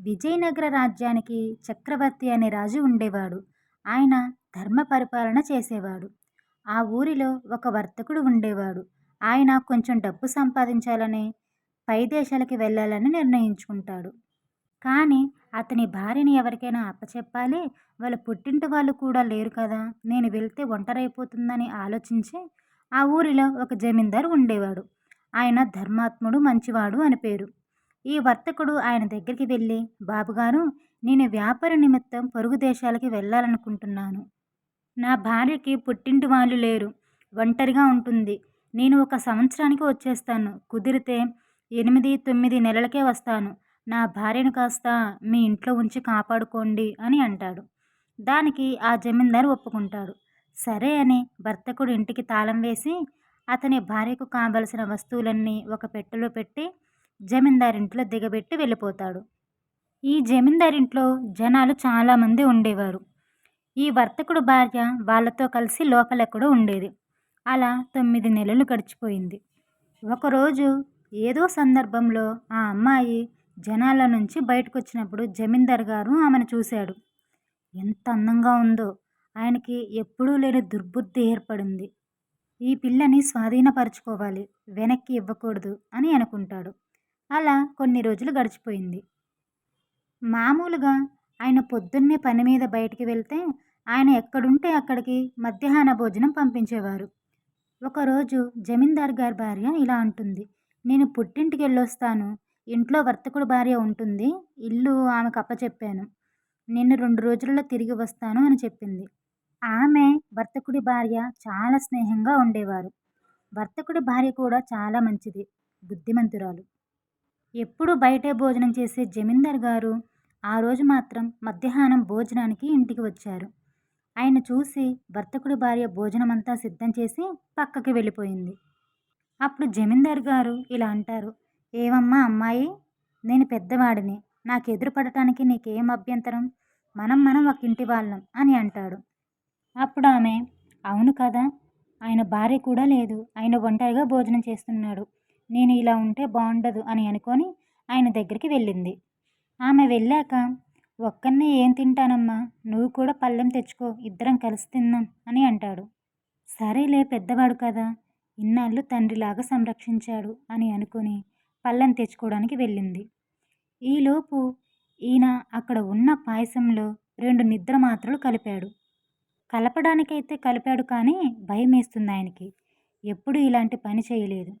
విజయనగర రాజ్యానికి చక్రవర్తి అనే రాజు ఉండేవాడు. ఆయన ధర్మ పరిపాలన చేసేవాడు. ఆ ఊరిలో ఒక వర్తకుడు ఉండేవాడు. ఆయన కొంచెం డబ్బు సంపాదించాలని పై దేశాలకి వెళ్ళాలని నిర్ణయించుకుంటాడు. కానీ అతని భార్యని ఎవరికైనా అప్పచెప్పాలి వాళ్ళ పుట్టింటి వాళ్ళు కూడా లేరు కదా నేను వెళ్తే ఒంటరైపోతుందని ఆలోచించి ఆ ఊరిలో ఒక జమీందారు ఉండేవాడు. ఆయన ధర్మాత్ముడు మంచివాడు అని పేరు. ఈ వర్తకుడు ఆయన దగ్గరికి వెళ్ళి బాబుగారు నేను వ్యాపార నిమిత్తం పొరుగు దేశాలకి వెళ్ళాలనుకుంటున్నాను. నా భార్యకి పుట్టింటి వాళ్ళు లేరు. ఒంటరిగా ఉంటుంది. నేను ఒక సంవత్సరానికి వచ్చేస్తాను. కుదిరితే ఎనిమిది తొమ్మిది నెలలకే వస్తాను. నా భార్యను కాస్త మీ ఇంట్లో ఉంచి కాపాడుకోండి అని అంటాడు. దానికి ఆ జమీందారు ఒప్పుకుంటాడు. సరే అని భర్తకుడు ఇంటికి తాళం వేసి అతని భార్యకు కావలసిన వస్తువులన్నీ ఒక పెట్టెలో పెట్టి జమీందారింట్లో దిగబెట్టి వెళ్ళిపోతాడు. ఈ జమీందారింట్లో జనాలు చాలామంది ఉండేవారు. ఈ వర్తకుడు భార్య వాళ్ళతో కలిసి లోపలెక్కడో ఉండేది. అలా తొమ్మిది నెలలు గడిచిపోయింది. ఒకరోజు ఏదో సందర్భంలో ఆ అమ్మాయి జనాల నుంచి బయటకు వచ్చినప్పుడు జమీందార్ గారు ఆమెను చూశాడు. ఎంత అందంగా ఉందో! ఆయనకి ఎప్పుడూ లేని దుర్బుద్ధి ఏర్పడింది. ఈ పిల్లని స్వాధీనపరచుకోవాలి వెనక్కి ఇవ్వకూడదు అని అనుకుంటాడు. అలా కొన్ని రోజులు గడిచిపోయింది. మామూలుగా ఆయన పొద్దున్నే పని మీద బయటికి వెళ్తే ఆయన ఎక్కడుంటే అక్కడికి మధ్యాహ్న భోజనం పంపించేవారు. ఒకరోజు జమీందార్ గారి భార్య ఇలా అంటుంది నేను పుట్టింటికి వెళ్ళొస్తాను. ఇంట్లో వర్తకుడు భార్య ఉంటుంది. ఇల్లు ఆమెకు అప్పచెప్పాను. నిన్ను రెండు రోజులలో తిరిగి వస్తాను అని చెప్పింది. ఆమె వర్తకుడి భార్య చాలా స్నేహంగా ఉండేవారు. వర్తకుడి భార్య కూడా చాలా మంచిది బుద్ధిమంతురాలు. ఎప్పుడు బయటే భోజనం చేసే జమీందార్ గారు ఆ రోజు మాత్రం మధ్యాహ్నం భోజనానికి ఇంటికి వచ్చారు. ఆయన చూసి భర్తకుడి భార్య భోజనమంతా సిద్ధం చేసి పక్కకి వెళ్ళిపోయింది. అప్పుడు జమీందార్ గారు ఇలా అంటారు ఏమమ్మా అమ్మాయి నేను పెద్దవాడిని నాకు ఎదురు పడటానికి నీకేం అభ్యంతరం? మనం మనం ఒక ఇంటి వాళ్ళం అని అంటాడు. అప్పుడు ఆమె అవును కదా ఆయన భార్య కూడా లేదు ఆయన ఒంటరిగా భోజనం చేస్తున్నాడు. నేను ఇలా ఉంటే బాగుండదు అని అనుకొని ఆయన దగ్గరికి వెళ్ళింది. ఆమె వెళ్ళాక ఒక్కనే ఏం తింటానమ్మా? నువ్వు కూడా పళ్ళెం తెచ్చుకో ఇద్దరం కలిసి తిన్నాం అని అంటాడు. సరేలే పెద్దవాడు కదా ఇన్నాళ్ళు తండ్రిలాగా సంరక్షించాడు అని అనుకుని పళ్ళెం తెచ్చుకోవడానికి వెళ్ళింది. ఈలోపు ఈయన అక్కడ ఉన్న పాయసంలో రెండు నిద్ర మాత్రలు కలిపాడు. కలపడానికైతే కలిపాడు కానీ భయం వేస్తుంది ఆయనకి. ఎప్పుడు ఇలాంటి పని చేయలేదు.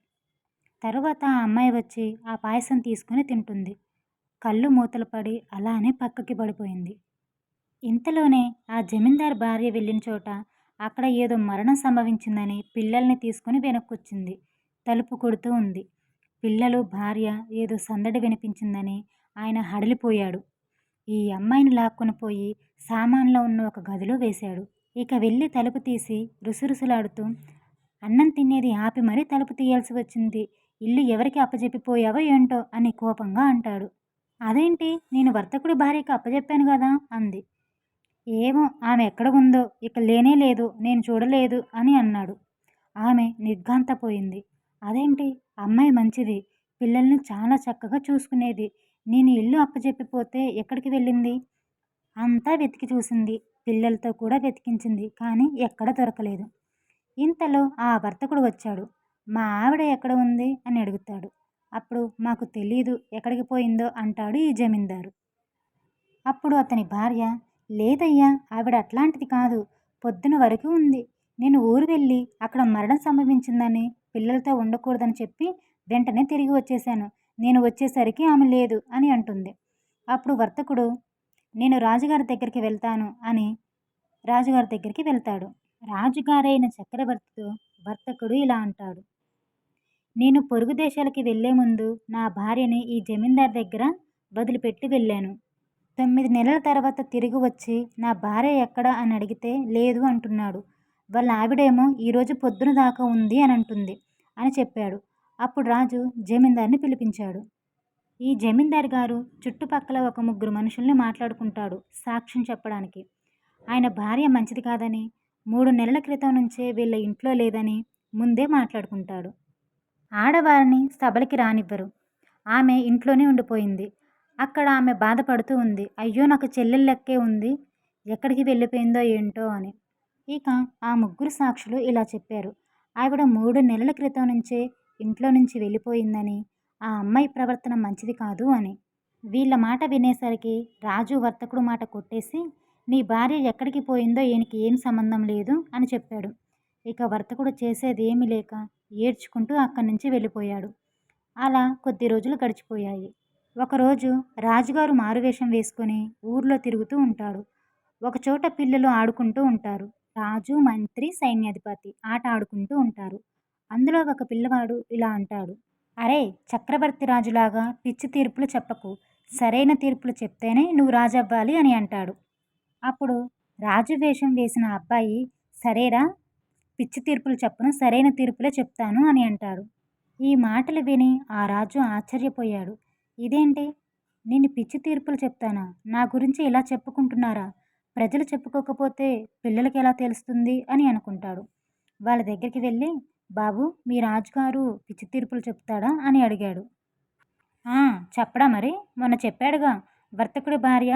తర్వాత ఆ అమ్మాయి వచ్చి ఆ పాయసం తీసుకొని తింటుంది. కళ్ళు మూతలు పడి అలానే పక్కకి పడిపోయింది. ఇంతలోనే ఆ జమీందార్ భార్య వెళ్ళిన చోట అక్కడ ఏదో మరణం సంభవించిందని పిల్లల్ని తీసుకుని వెనక్కొచ్చింది. తలుపు కొడుతూ ఉంది. పిల్లలు భార్య ఏదో సందడి వినిపించిందని ఆయన హడలిపోయాడు. ఈ అమ్మాయిని లాక్కొని పోయి సామాన్లో ఉన్న ఒక గదిలో వేశాడు. ఇక వెళ్ళి తలుపు తీసి రుసురుసులాడుతూ అన్నం తినేది ఆపి మరీ తలుపు తీయాల్సి వచ్చింది. ఇల్లు ఎవరికి అప్పజెప్పిపోయావో ఏంటో అని కోపంగా అంటాడు. అదేంటి? నేను వర్తకుడి భార్యకి అప్పజెప్పాను కదా అంది. ఏమో ఆమె ఎక్కడ ఉందో ఇక లేనే లేదు నేను చూడలేదు అని అన్నాడు. ఆమె నిర్ఘాంతపోయింది. అదేంటి? అమ్మాయి మంచిది పిల్లల్ని చాలా చక్కగా చూసుకునేది. నేను ఇల్లు అప్పజెప్పిపోతే ఎక్కడికి వెళ్ళింది? అంతా వెతికి చూసింది పిల్లలతో కూడా వెతికించింది కానీ ఎక్కడ దొరకలేదు. ఇంతలో ఆ వర్తకుడు వచ్చాడు. మా ఆవిడ ఎక్కడ ఉంది? అని అడుగుతాడు. అప్పుడు మాకు తెలీదు ఎక్కడికి పోయిందో అంటాడు ఈ జమీందారు. అప్పుడు అతని భార్య లేదయ్యా ఆవిడ అట్లాంటిది కాదు. పొద్దున వరకు ఉంది. నేను ఊరు వెళ్ళి అక్కడ మరణం సంభవించిందని పిల్లలతో ఉండకూడదని చెప్పి వెంటనే తిరిగి వచ్చేశాను. నేను వచ్చేసరికి ఆమె లేదు అని అంటుంది. అప్పుడు వర్తకుడు నేను రాజుగారి దగ్గరికి వెళ్తాను అని రాజుగారి దగ్గరికి వెళ్తాడు. రాజుగారైన చక్రవర్తితో వర్తకుడు ఇలా అంటాడు. నేను పొరుగు దేశాలకి వెళ్ళే ముందు నా భార్యని ఈ జమీందార్ దగ్గర వదిలిపెట్టి వెళ్ళాను. తొమ్మిది నెలల తర్వాత తిరిగి వచ్చి నా భార్య ఎక్కడ అని అడిగితే లేదు అంటున్నాడు. వాళ్ళ ఆవిడేమో ఈరోజు పొద్దున దాకా ఉంది అని అంటుంది అని చెప్పాడు. అప్పుడు రాజు జమీందార్ని పిలిపించాడు. ఈ జమీందార్ గారు చుట్టుపక్కల ఒక ముగ్గురు మనుషుల్ని మాట్లాడుకుంటాడు సాక్ష్యం చెప్పడానికి. ఆయన భార్య మంచిది కాదని మూడు నెలల క్రితం నుంచే వీళ్ళ ఇంట్లో లేదని ముందే మాట్లాడుకుంటాడు. ఆడవారిని సభలకి రానివ్వరు. ఆమె ఇంట్లోనే ఉండిపోయింది. అక్కడ ఆమె బాధపడుతూ ఉంది. అయ్యో నాకు చెల్లెళ్ళక్కే ఉంది. ఎక్కడికి వెళ్ళిపోయిందో ఏంటో అని. ఇక ఆ ముగ్గురు సాక్షులు ఇలా చెప్పారు. ఆవిడ మూడు నెలల క్రితం నుంచే ఇంట్లో నుంచి వెళ్ళిపోయిందని ఆ అమ్మాయి ప్రవర్తన మంచిది కాదు అని. వీళ్ళ మాట వినేసరికి రాజు వర్తకుడు మాట కొట్టేసి నీ భార్య ఎక్కడికి పోయిందో ఈయనకి ఏం సంబంధం లేదు అని చెప్పాడు. ఇక వర్తకుడు చేసేది ఏమీ లేక ఏడ్చుకుంటూ అక్కడి నుంచి వెళ్ళిపోయాడు. అలా కొద్ది రోజులు గడిచిపోయాయి. ఒకరోజు రాజుగారు మారువేషం వేసుకొని ఊర్లో తిరుగుతూ ఉంటాడు. ఒకచోట పిల్లలు ఆడుకుంటూ ఉంటారు. రాజు మంత్రి సైన్యాధిపతి ఆట ఆడుకుంటూ ఉంటారు. అందులో ఒక పిల్లవాడు ఇలా అంటాడు. అరే చక్రవర్తి రాజులాగా పిచ్చి తీర్పులు చెప్పకు. సరైన తీర్పులు చెప్తేనే నువ్వు రాజవ్వాలి అని అంటాడు. అప్పుడు రాజు వేషం వేసిన అబ్బాయి సరేరా పిచ్చి తీర్పులు చెప్పను సరైన తీర్పులే చెప్తాను అని అంటాడు. ఈ మాటలు విని ఆ రాజు ఆశ్చర్యపోయాడు. ఇదేంటి? నేను పిచ్చి తీర్పులు చెప్తానా? నా గురించి ఇలా చెప్పుకుంటున్నారా? ప్రజలు చెప్పుకోకపోతే పిల్లలకి ఎలా తెలుస్తుంది? అని అనుకుంటాడు. వాళ్ళ దగ్గరికి వెళ్ళి బాబు మీ రాజుగారు పిచ్చి తీర్పులు చెప్తాడా? అని అడిగాడు. చెప్పడా మరి. మొన్న చెప్పాడుగా వర్తకుడి భార్య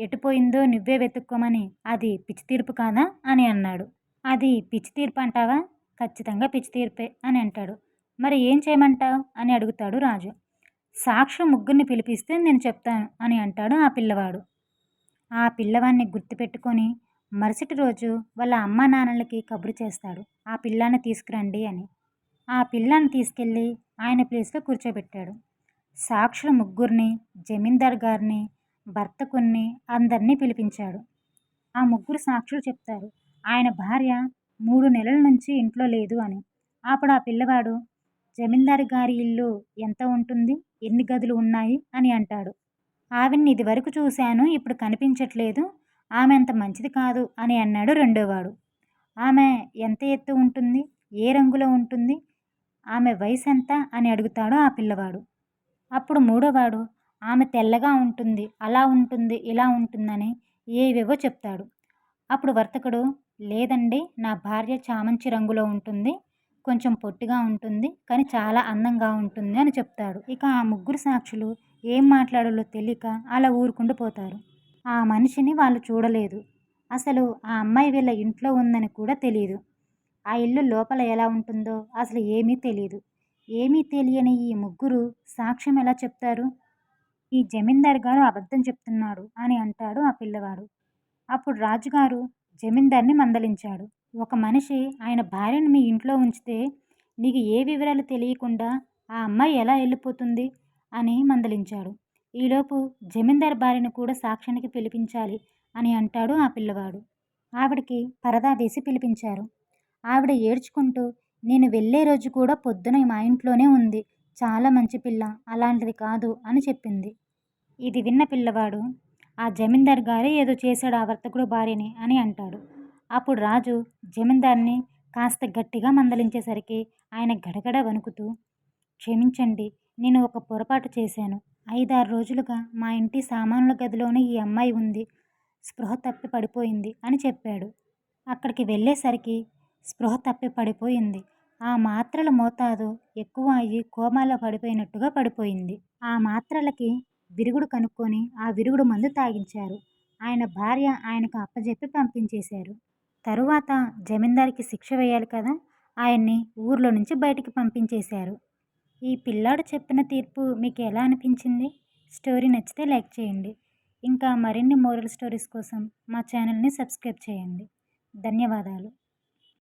ఎటుపోయిందో నువ్వే వెతుక్కోమని అది పిచ్చి తీర్పు కాదా అని అన్నాడు. అది పిచ్చి తీర్పు అంటావా? ఖచ్చితంగా పిచ్చి తీర్పే అని అంటాడు. మరి ఏం చేయమంటావు? అని అడుగుతాడు రాజు. సాక్షి ముగ్గురిని పిలిపిస్తే నేను చెప్తాను అని అంటాడు ఆ పిల్లవాడు. ఆ పిల్లవాడిని గుర్తుపెట్టుకొని మరుసటి రోజు వాళ్ళ అమ్మా నాన్నలకి కబురు చేస్తాడు. ఆ పిల్లాన్ని తీసుకురండి అని. ఆ పిల్లాన్ని తీసుకెళ్ళి ఆయన ప్లేస్లో కూర్చోబెట్టాడు. సాక్షుల ముగ్గురిని జమీందార్ గారిని భర్త కొన్ని అందరినీ పిలిపించాడు. ఆ ముగ్గురు సాక్షులు చెప్తారు ఆయన భార్య మూడు నెలల నుంచి ఇంట్లో లేదు అని. అప్పుడు ఆ పిల్లవాడు జమీందారు గారి ఇల్లు ఎంత ఉంటుంది? ఎన్ని గదులు ఉన్నాయి? అని అంటాడు. ఆవిడ్ని ఇది వరకు చూశాను ఇప్పుడు కనిపించట్లేదు. ఆమె అంత మంచిది కాదు అని అన్నాడు రెండోవాడు. ఆమె ఎంత ఎత్తు ఉంటుంది? ఏ రంగులో ఉంటుంది? ఆమె వయసు ఎంత అని అడుగుతాడు ఆ పిల్లవాడు. అప్పుడు మూడోవాడు ఆమె తెల్లగా ఉంటుంది అలా ఉంటుంది ఇలా ఉంటుందని ఏవేవో చెప్తాడు. అప్పుడు వర్తకుడు లేదండి నా భార్య చామంచి రంగులో ఉంటుంది కొంచెం పొట్టిగా ఉంటుంది కానీ చాలా అందంగా ఉంటుంది అని చెప్తాడు. ఇక ఆ ముగ్గురు సాక్షులు ఏం మాట్లాడాలో తెలియక అలా ఊరుకుండి పోతారు. ఆ మనిషిని వాళ్ళు చూడలేదు. అసలు ఆ అమ్మాయి వీళ్ళ ఇంట్లో ఉందని కూడా తెలియదు ఆ ఇల్లు లోపల ఎలా ఉంటుందో అసలు ఏమీ తెలియదు ఏమీ తెలియని ఈ ముగ్గురు సాక్ష్యం ఎలా చెప్తారు? ఈ జమీందార్ గారు అబద్ధం చెప్తున్నాడు అని అంటాడు ఆ పిల్లవాడు. అప్పుడు రాజుగారు జమీందార్ని మందలించాడు. ఒక మనిషి ఆయన భార్యను మీ ఇంట్లో ఉంచితే నీకు ఏ వివరాలు తెలియకుండా ఆ అమ్మాయి ఎలా వెళ్ళిపోతుంది అని మందలించాడు. ఈలోపు జమీందార్ భార్యను కూడా సాక్ష్యానికి పిలిపించాలి అని అంటాడు ఆ పిల్లవాడు. ఆవిడకి పరదా వేసి పిలిపించారు. ఆవిడ ఏడ్చుకుంటూ నేను వెళ్ళే రోజు కూడా పొద్దున మా ఇంట్లోనే ఉంది. చాలా మంచి పిల్ల. అలాంటిది కాదు అని చెప్పింది. ఇది విన్న పిల్లవాడు ఆ జమీందార్ గారే ఏదో చేశాడు ఆ వర్తకుడు భార్యని అని అంటాడు. అప్పుడు రాజు జమీందార్ని కాస్త గట్టిగా మందలించేసరికి ఆయన గడగడ వణుకుతూ క్షమించండి నేను ఒక పొరపాటు చేశాను. ఐదారు రోజులుగా మా ఇంటి సామాన్ల గదిలోనే ఈ అమ్మాయి ఉంది. స్పృహ తప్పి పడిపోయింది అని చెప్పాడు. అక్కడికి వెళ్ళేసరికి స్పృహ తప్పి పడిపోయింది. ఆ మాత్రల మోతాదు ఎక్కువ అయ్యి కోమాలో పడిపోయినట్టుగా పడిపోయింది. ఆ మాత్రలకి విరుగుడు కనుక్కొని ఆ విరుగుడు మందు తాగించారు. ఆయన భార్య ఆయనకు అప్పజెప్పి పంపించేశారు. తరువాత జమీందారికి శిక్ష వేయాలి కదా? ఆయన్ని ఊర్లో నుంచి బయటికి పంపించేశారు. ఈ పిల్లాడు చెప్పిన తీర్పు మీకు ఎలా అనిపించింది? స్టోరీ నచ్చితే లైక్ చేయండి. ఇంకా మరిన్ని మోరల్ స్టోరీస్ కోసం మా ఛానల్ని సబ్స్క్రైబ్ చేయండి. ధన్యవాదాలు.